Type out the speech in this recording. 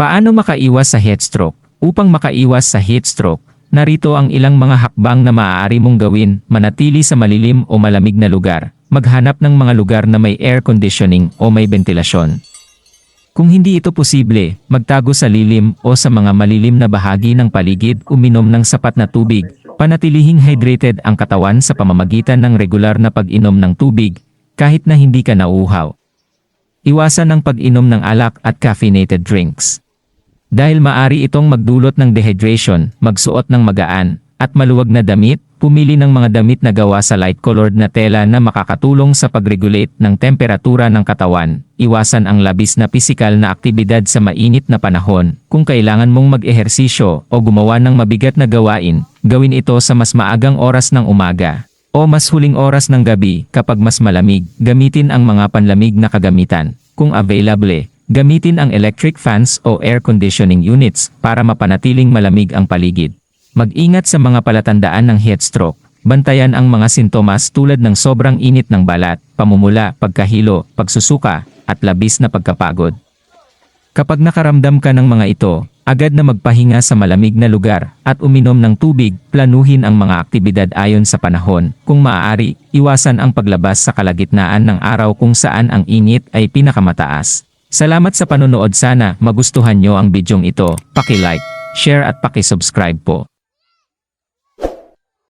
Paano makaiwas sa heatstroke? Upang makaiwas sa heatstroke, narito ang ilang mga hakbang na maaari mong gawin, manatili sa malilim o malamig na lugar, maghanap ng mga lugar na may air conditioning o may ventilasyon. Kung hindi ito posible, magtago sa lilim o sa mga malilim na bahagi ng paligid, uminom ng sapat na tubig, panatilihing hydrated ang katawan sa pamamagitan ng regular na pag-inom ng tubig, kahit na hindi ka nauuhaw. Iwasan ang pag-inom ng alak at caffeinated drinks. Dahil maari itong magdulot ng dehydration, magsuot ng magaan, at maluwag na damit, pumili ng mga damit na gawa sa light-colored na tela na makakatulong sa pag-regulate ng temperatura ng katawan. Iwasan ang labis na pisikal na aktibidad sa mainit na panahon. Kung kailangan mong mag-ehersisyo o gumawa ng mabigat na gawain, gawin ito sa mas maagang oras ng umaga o mas huling oras ng gabi kapag mas malamig. Gamitin ang mga panlamig na kagamitan. Kung available, gamitin ang electric fans o air conditioning units para mapanatiling malamig ang paligid. Mag-ingat sa mga palatandaan ng heatstroke. Bantayan ang mga sintomas tulad ng sobrang init ng balat, pamumula, pagkahilo, pagsusuka, at labis na pagkapagod. Kapag nakaramdam ka ng mga ito, agad na magpahinga sa malamig na lugar at uminom ng tubig, planuhin ang mga aktibidad ayon sa panahon. Kung maaari, iwasan ang paglabas sa kalagitnaan ng araw kung saan ang init ay pinakamataas. Salamat sa panonood sana magustuhan nyo ang bidyong ito. Paki-like, share at paki-subscribe po.